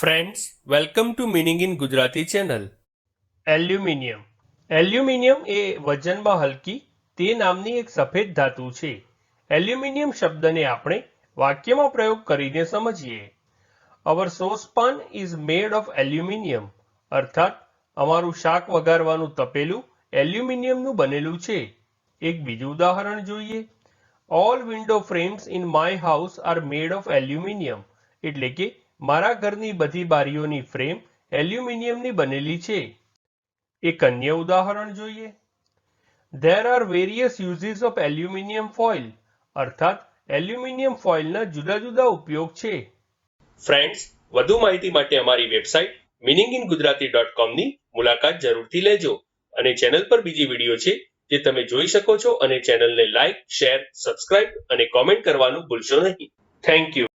Friends welcome to meaning in Gujarati channel aluminium aluminium એ વજનમાં હલકી, તે નામની એક સફેદ ધાતુ છે. એલ્યુમિનિયમ શબ્દને આપણે વાક્યમાં પ્રયોગ કરીને સમજીએ. Our saucepan is made of aluminium અર્થાત, અમારું શાક વઘારવાનું તપેલું એલ્યુમિનિયમનું બનેલું છે. એક બીજું ઉદાહરણ જોઈએ. All window frames in my house are made of aluminium એટલે કે મારા ઘરની બધી બારીઓની ફ્રેમ એલ્યુમિનિયમની બનેલી છે. એક અન્ય ઉદાહરણ જોઈએ. There are various uses of aluminium foil અર્થાત એલ્યુમિનિયમ ફોઇલના જુદા જુદા ઉપયોગ છે. ફ્રેન્ડ્સ વધુ માહિતી માટે અમારી website meaning in Gujarati dot કોમની મુલાકાત જરૂરથી લેજો અને ચેનલ પર બીજી વીડિયો છે જે તમે જોઈ શકો છો અને ચેનલને લાઇક શેર સબસ્ક્રાઇબ અને કોમેન્ટ કરવાનું ભૂલશો નહીં. Thank you